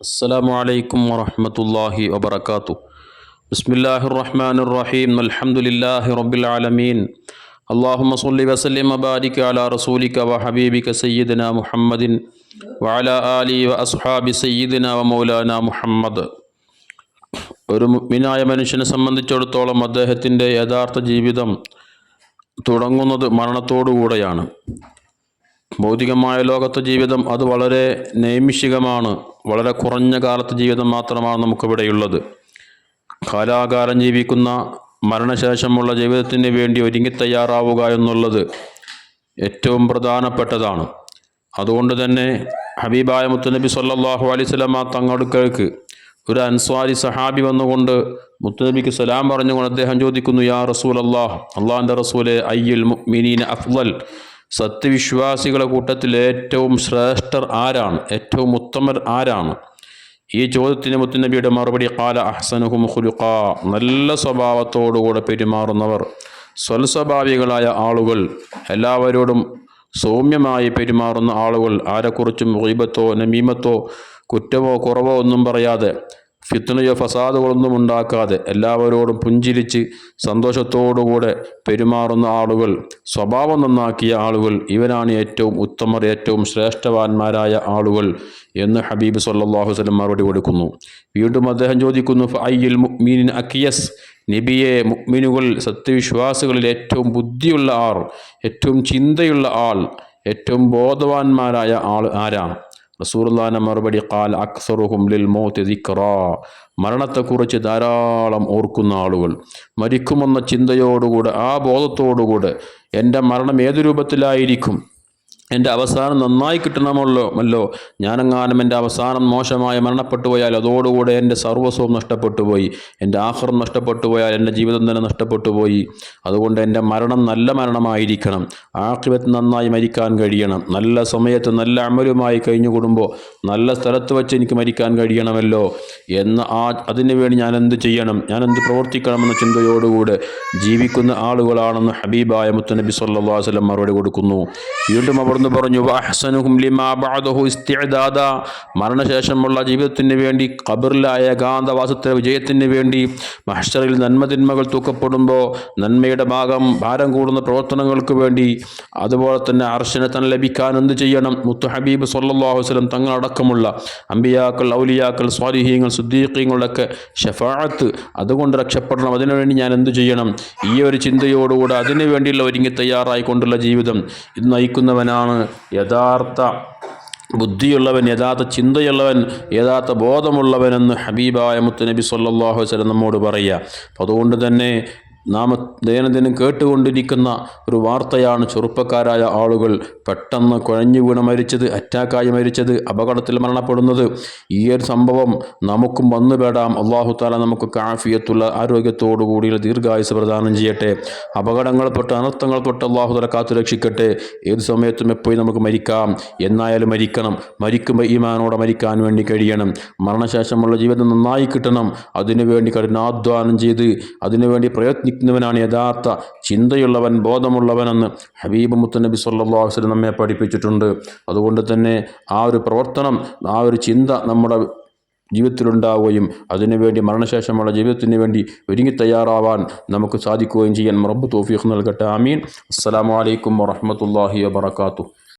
السلام عليكم ورحمة الله وبركاته بسم الله الرحمن الرحيم الحمد لله رب العالمين اللهم صل وسلم وبارك على رسولك وحبيبك سيدنا محمد وعلى آله وأصحاب سيدنا ومولانا محمد ഒരു മുഗ്മിനായ മനുഷ്യനെ സംബന്ധിച്ചിടത്തോളം അദ്ദേഹത്തിൻ്റെ യഥാർത്ഥ ജീവിതം തുടങ്ങുന്നത് മരണത്തോടുകൂടെയാണ് ഭൗതികമായ ലോകത്തെ ജീവിതം അത് വളരെ നൈമിഷികമാണ് വളരെ കുറഞ്ഞ കാലത്തെ ജീവിതം മാത്രമാണ് നമുക്കിവിടെയുള്ളത്. കാലാകാലം ജീവിക്കുന്ന മരണശേഷമുള്ള ജീവിതത്തിന് വേണ്ടി ഒരുങ്ങി തയ്യാറാവുക എന്നുള്ളത് ഏറ്റവും പ്രധാനപ്പെട്ടതാണ്. അതുകൊണ്ട് തന്നെ ഹബീബായ മുത്തുനബി സല്ലാഹു അലൈഹി സ്വലമ തങ്ങടുക്കൾക്ക് ഒരു അൻസ്വാരി സഹാബി വന്നുകൊണ്ട് മുത്തുനബിക്ക് സലാം പറഞ്ഞുകൊണ്ട് അദ്ദേഹം ചോദിക്കുന്നു യാ റസൂൽ അള്ളാഹ് അള്ളാഹിന്റെ റസൂലെ അയ്യുൽ മുഅ്മിനീന അഫ്ളൽ സത്യവിശ്വാസികളുടെ കൂട്ടത്തിൽ ഏറ്റവും ശ്രേഷ്ഠർ ആരാണ്? ഏറ്റവും ഉത്തമർ ആരാണ്? ഈ ചോദ്യത്തിന് മുത്തുനബിയുടെ മറുപടി കാല അഹ്സനുഹും ഖുലുഖ. നല്ല സ്വഭാവത്തോടുകൂടെ പെരുമാറുന്നവർ സ്വൽസ്വഭാവികളായ ആളുകൾ എല്ലാവരോടും സൗമ്യമായി പെരുമാറുന്ന ആളുകൾ ആരെക്കുറിച്ചും ഗീബത്തോ നമീമത്തോ കുറ്റമോ കുറവോ ഒന്നും പറയാതെ ഫിത്നയോ ഫസാദുകളൊന്നും ഉണ്ടാക്കാതെ എല്ലാവരോടും പുഞ്ചിരിച്ച് സന്തോഷത്തോടുകൂടെ പെരുമാറുന്ന ആളുകൾ സ്വഭാവം നന്നാക്കിയ ആളുകൾ ഇവരാണ് ഏറ്റവും ഉത്തമർ ഏറ്റവും ശ്രേഷ്ഠവാന്മാരായ ആളുകൾ എന്ന് ഹബീബ് സല്ലാഹു വസ്ലം മറുപടി കൊടുക്കുന്നു. വീണ്ടും അദ്ദേഹം ചോദിക്കുന്നു ഫയ്യിൽ മുഅ്മിനിൻ അക്കിയസ് നബിയെ മുഅ്മിനുകൾ സത്യവിശ്വാസികളിൽ ഏറ്റവും ബുദ്ധിയുള്ള ആൾ ഏറ്റവും ചിന്തയുള്ള ആൾ ഏറ്റവും ബോധവാന്മാരായ ആൾ ആരാണ്? റസൂർലാന മറുപടി കാൽ അക്സറുഹും ലിൽ മോത്ത് ദിക്റ. മരണത്തെക്കുറിച്ച് ധാരാളം ഓർക്കുന്ന ആളുകൾ മരിക്കുമെന്ന ചിന്തയോടുകൂടെ ആ ബോധത്തോടുകൂടെ എന്റെ മരണം ഏത് രൂപത്തിലായിരിക്കും? എന്റെ അവസാനം നന്നായി കിട്ടണമല്ലോ അല്ലോ? ഞാനെങ്ങാനും എന്റെ അവസാനം മോശമായി മരണപ്പെട്ടു പോയാൽ അതോടുകൂടെ എന്റെ സർവസ്വവും നഷ്ടപ്പെട്ടു പോയി. എന്റെ ആഹ്റം നഷ്ടപ്പെട്ടു പോയാൽ എന്റെ ജീവിതം തന്നെ നഷ്ടപ്പെട്ടു പോയി. അതുകൊണ്ട് എന്റെ മരണം നല്ല മരണമായിരിക്കണം. ആക്രിവത്ത് നന്നായി മരിക്കാൻ കഴിയണം. നല്ല സമയത്ത് നല്ല അമലുമായി കഴിഞ്ഞുകൂടുമ്പോൾ നല്ല സ്ഥലത്ത് വെച്ച് എനിക്ക് മരിക്കാൻ കഴിയണമല്ലോ എന്ന് ആ അതിനുവേണ്ടി ഞാൻ എന്ത് ചെയ്യണം? ഞാൻ എന്ത് പ്രവർത്തിക്കണമെന്ന ചിന്തയോടുകൂടെ ജീവിക്കുന്ന ആളുകളാണെന്ന് ഹബീബായ മുത്തനബി സല്ലാ വല്ലം മറുപടി കൊടുക്കുന്നു. വീണ്ടും അവർ അവിടുന്ന് പറഞ്ഞു. അഹ്സനുഹും ലിമാ ബഅദഹു ഇസ്തിഅദാദ. മരണശേഷമുള്ള ജീവിതത്തിന് വേണ്ടി ഖബറിലായ ഏകാന്തവാസത്തെ വിജയത്തിന് വേണ്ടി മഹ്ഷറിൽ നന്മതിന്മകൾ തൂക്കപ്പെടുമ്പോൾ നന്മയുടെ ഭാഗം ഭാരം കൂടുന്ന പ്രവർത്തനങ്ങൾക്ക് വേണ്ടി അതുപോലെ തന്നെ അർശനെ തന്നെ ലഭിക്കാൻ എന്ത് ചെയ്യണം? മുത്തു ഹബീബ് വസല്ലം തങ്ങളടക്കമുള്ള അമ്പിയാക്കൾ ഔലിയാക്കൾ സ്വാലിഹീങ്ങൾ സുദ്ദീഖീങ്ങളൊക്കെ ഷഫാഅത്ത് അതുകൊണ്ട് രക്ഷപ്പെടണം. അതിനുവേണ്ടി ഞാൻ എന്ത് ചെയ്യണം? ഈ ഒരു ചിന്തയോടുകൂടെ അതിനു വേണ്ടിയുള്ള ഒരുങ്ങി തയ്യാറായിക്കൊണ്ടുള്ള ജീവിതം ഇത് നയിക്കുന്നവനാണ് ആണ് യഥാർത്ഥ ബുദ്ധിയുള്ളവൻ യഥാർത്ഥ ചിന്തയുള്ളവൻ യഥാർത്ഥ ബോധമുള്ളവനെന്ന് ഹബീബായ മുത്തുനബി സല്ലാഹു വസ്ലം നമ്മോട് പറയുക. അപ്പോൾ അതുകൊണ്ട് തന്നെ നാം ദൈനംദിനം കേട്ടുകൊണ്ടിരിക്കുന്ന ഒരു വാർത്തയാണ് ചെറുപ്പക്കാരായ ആളുകൾ പെട്ടെന്ന് കുഴഞ്ഞു വീണ് മരിച്ചത് അറ്റാക്കായി മരിച്ചത് അപകടത്തിൽ മരണപ്പെടുന്നത്. ഈ ഒരു സംഭവം നമുക്കും വന്നു പേടാം. അള്ളാഹു താല നമുക്ക് കാഫിയത്തുള്ള ആരോഗ്യത്തോടു കൂടിയുള്ള ദീർഘായുസ് പ്രദാനം ചെയ്യട്ടെ. അപകടങ്ങൾപ്പെട്ട് അനർത്ഥങ്ങൾപ്പെട്ട് അള്ളാഹു താല കാത്തു രക്ഷിക്കട്ടെ. ഏത് സമയത്തും എപ്പോഴും നമുക്ക് മരിക്കാം. എന്നായാലും മരിക്കണം. മരിക്കുമ്പോൾ ഈമാനോടെ മരിക്കാൻ വേണ്ടി കഴിയണം. മരണശേഷമുള്ള ജീവിതം നന്നായി കിട്ടണം. അതിനുവേണ്ടി കഠിനാധ്വാനം ചെയ്ത് അതിനുവേണ്ടി പ്രയത്നി പ്രയത്നിക്കുന്നവനാണ് യഥാർത്ഥ ചിന്തയുള്ളവൻ ബോധമുള്ളവനെന്ന് ഹബീബ് മുത്തനബി സല്ലാ വസ്ലം നമ്മെ പഠിപ്പിച്ചിട്ടുണ്ട്. അതുകൊണ്ട് തന്നെ ആ ഒരു പ്രവർത്തനം ആ ഒരു ചിന്ത നമ്മുടെ ജീവിതത്തിലുണ്ടാവുകയും അതിനുവേണ്ടി മരണശേഷമുള്ള ജീവിതത്തിന് വേണ്ടി ഒരുങ്ങി തയ്യാറാവാൻ നമുക്ക് സാധിക്കുകയും ചെയ്യാൻ മറബ് തോഫീഖ് നൽകട്ടെ. അമീൻ അസ്സാം വലൈക്കും വറഹമത്തല്ലാഹി വാത്തു